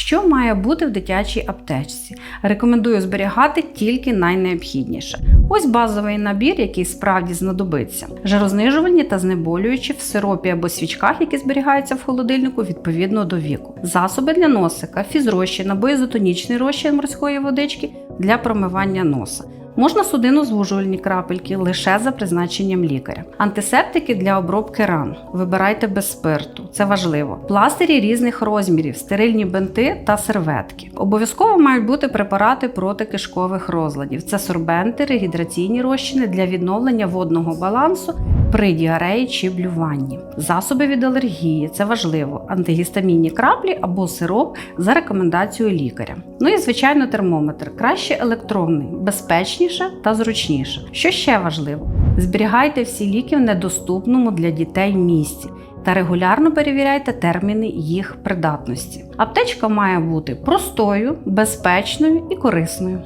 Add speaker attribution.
Speaker 1: Що має бути в дитячій аптечці? Рекомендую зберігати тільки найнеобхідніше. Ось базовий набір, який справді знадобиться: жарознижувальні та знеболюючі в сиропі або свічках, які зберігаються в холодильнику відповідно до віку. Засоби для носика, фізрозчин або ізотонічний розчин морської водички для промивання носа. Можна судинозвужувальні крапельки лише за призначенням лікаря. Антисептики для обробки ран. Вибирайте без спирту, це важливо. Пластирі різних розмірів, стерильні бинти та серветки. Обов'язково мають бути препарати проти кишкових розладів. Це сорбенти, регідраційні розчини для відновлення водного балансу при діареї чи блюванні. Засоби від алергії це важливо. Антигістамінні краплі або сироп за рекомендацією лікаря. Ну і звичайно, термометр краще електронний, безпечніше та зручніше. Що ще важливо? Зберігайте всі ліки в недоступному для дітей місці. Та регулярно перевіряйте терміни їх придатності. Аптечка має бути простою, безпечною і корисною.